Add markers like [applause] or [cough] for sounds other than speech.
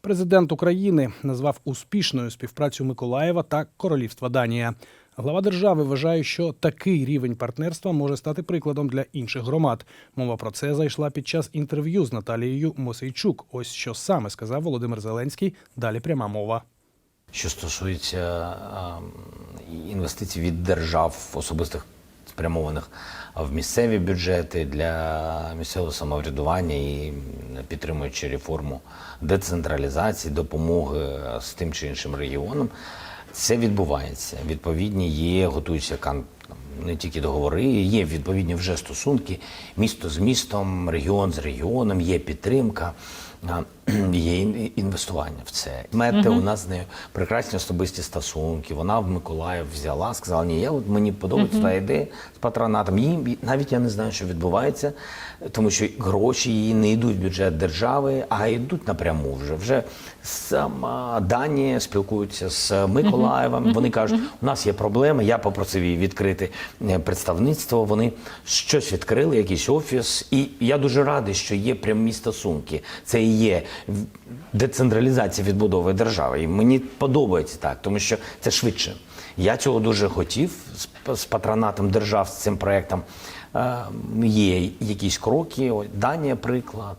Президент України назвав успішною співпрацю Миколаєва та Королівства Данія. Глава держави вважає, що такий рівень партнерства може стати прикладом для інших громад. Мова про це зайшла під час інтерв'ю з Наталією Мосейчук. Ось що саме сказав Володимир Зеленський. Далі пряма мова. Що стосується інвестицій від держав особистих спрямованих в місцеві бюджети для місцевого самоврядування і підтримуючи реформу децентралізації, допомоги з тим чи іншим регіонам, це відбувається. Відповідні є, готуються не тільки договори, є відповідні вже стосунки, місто з містом, регіон з регіоном, є підтримка, [clears throat] є інвестування в це. Мете у нас з нею прекрасні особисті стосунки. Вона в Миколаїв взяла, сказала, ні, я от мені подобається та ідея з патронатом. Їй навіть я не знаю, що відбувається, тому що гроші її не йдуть в бюджет держави, а йдуть напряму вже. Вже сама Данія спілкується з Миколаєвом. Вони кажуть, у нас є проблеми. Я попросив її відкрити е, представництво. Вони щось відкрили, якийсь офіс. І я дуже радий, що є прямі стосунки. Це і є децентралізація відбудови держави. І мені подобається так, тому що це швидше. Я цього дуже хотів з, патронатом держав з цим проектом. Е, Є якісь кроки. Данія, приклад.